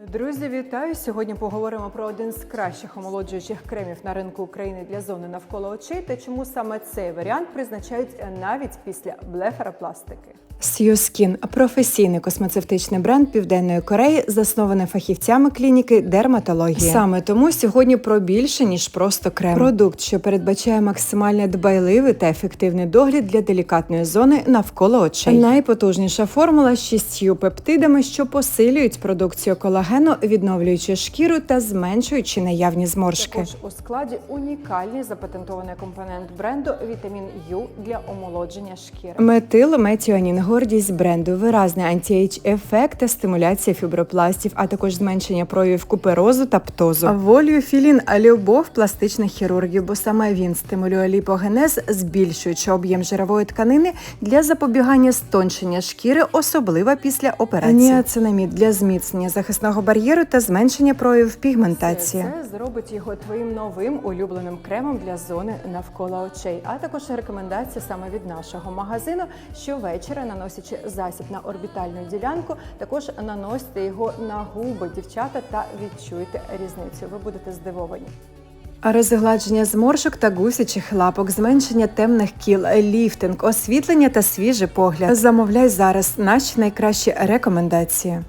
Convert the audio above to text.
Друзі, вітаю! Сьогодні поговоримо про один з кращих омолоджуючих кремів на ринку України для зони навколо очей та чому саме цей варіант призначають навіть після блефаропластики. Сьюскін професійний космецевтичний бренд Південної Кореї, заснований фахівцями клініки дерматології. Саме тому сьогодні про більше ніж просто крем. Продукт, що передбачає максимально дбайливий та ефективний догляд для делікатної зони навколо очей. Найпотужніша формула з шістю пептидами, що посилюють продукцію колагену, відновлюючи шкіру та зменшуючи наявні зморшки. Також у складі унікальний запатентований компонент бренду вітамін Ю для омолодження шкіри. Метил метіонін гордість бренду, виразний антіейдж ефект та стимуляція фібропластів, а також зменшення проявів куперозу та птозу. Волію філін любов пластичних хірургів, бо саме він стимулює ліпогенез, збільшуючи об'єм жирової тканини для запобігання стончення шкіри, особливо після операції. Ніацинамід для зміцнення захисного бар'єру та зменшення проявів пігментації. Це зробить його твоїм новим улюбленим кремом для зони навколо очей. А також рекомендація саме від нашого магазину. Щовечора, наносячи засіб на орбітальну ділянку, також наносите його на губи, дівчата, та відчуйте різницю. Ви будете здивовані. Розгладження зморшок та гусячих лапок, зменшення темних кіл, ліфтинг, освітлення та свіжий погляд. Замовляй зараз наші найкращі рекомендації.